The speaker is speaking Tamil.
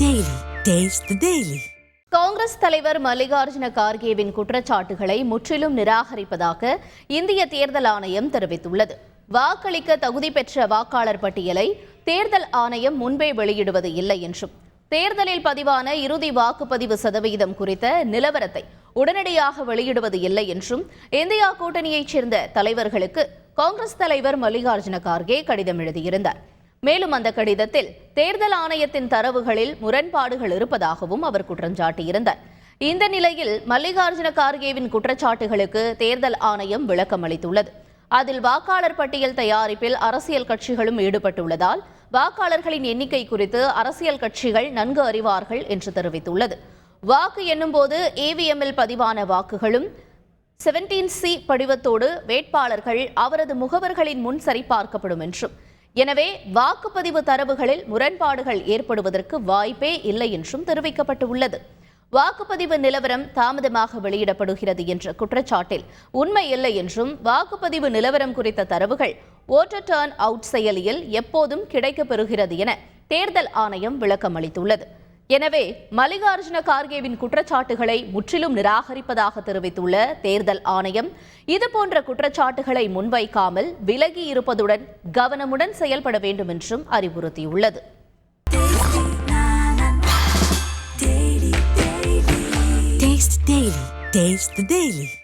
Taste the Daily. காங்கிரஸ் தலைவர் மல்லிகார்ஜுன கார்கேவின் குற்றச்சாட்டுகளை முற்றிலும் நிராகரிப்பதாக இந்திய தேர்தல் ஆணையம் தெரிவித்துள்ளது. வாக்களிக்க தகுதி பெற்ற வாக்காளர் பட்டியலை தேர்தல் ஆணையம் முன்பே வெளியிடுவது இல்லை என்றும் தேர்தலில் பதிவான இறுதி வாக்குப்பதிவு சதவீதம் குறித்த நிலவரத்தை உடனடியாக வெளியிடுவது இல்லை என்றும் இந்தியா கூட்டணியைச் சேர்ந்த தலைவர்களுக்கு காங்கிரஸ் தலைவர் மல்லிகார்ஜுன கார்கே கடிதம் எழுதியிருந்தார். மேலும் அந்த கடிதத்தில் தேர்தல் ஆணையத்தின் தரவுகளில் முரண்பாடுகள் இருப்பதாகவும் அவர் குற்றஞ்சாட்டியிருந்தார் இந்த நிலையில் மல்லிகார்ஜுன கார்கேவின் குற்றச்சாட்டுகளுக்கு தேர்தல் ஆணையம் விளக்கம் அளித்துள்ளது. அதில் வாக்காளர் பட்டியல் தயாரிப்பில் அரசியல் கட்சிகளும் ஈடுபட்டுள்ளதால் வாக்காளர்களின் எண்ணிக்கை குறித்து அரசியல் கட்சிகள் நன்கு அறிவார்கள் என்று தெரிவித்துள்ளது. வாக்கு எண்ணும்போது ஏவிஎம்மில் பதிவான வாக்குகளும் செவன்டீன் சி படிவத்தோடு வேட்பாளர்கள் அவரது முகவர்களின் முன் சரிபார்க்கப்படும் என்றும் எனவே வாக்குப்பதிவு தரவுகளில் முரண்பாடுகள் ஏற்படுவதற்கு வாய்ப்பே இல்லை என்றும் தெரிவிக்கப்பட்டுள்ளது. வாக்குப்பதிவு நிலவரம் தாமதமாக வெளியிடப்படுகிறது என்ற குற்றச்சாட்டில் உண்மை இல்லை என்றும் வாக்குப்பதிவு நிலவரம் குறித்த தரவுகள் ஓட்டர் டர்ன் அவுட் செயலியில் எப்போதும் கிடைக்கப்பெறுகிறது என தேர்தல் ஆணையம் விளக்கம் அளித்துள்ளது எனவே மல்லிகார்ஜுன கார்கேவின் குற்றச்சாட்டுகளை முற்றிலும் நிராகரிப்பதாக தெரிவித்துள்ள தேர்தல் ஆணையம் இதுபோன்ற குற்றச்சாட்டுகளை முன்வைக்காமல் விலகி இருப்பதுடன் கவனமுடன் செயல்பட வேண்டும் என்றும் அறிவுறுத்தியுள்ளது. Taste the Daily.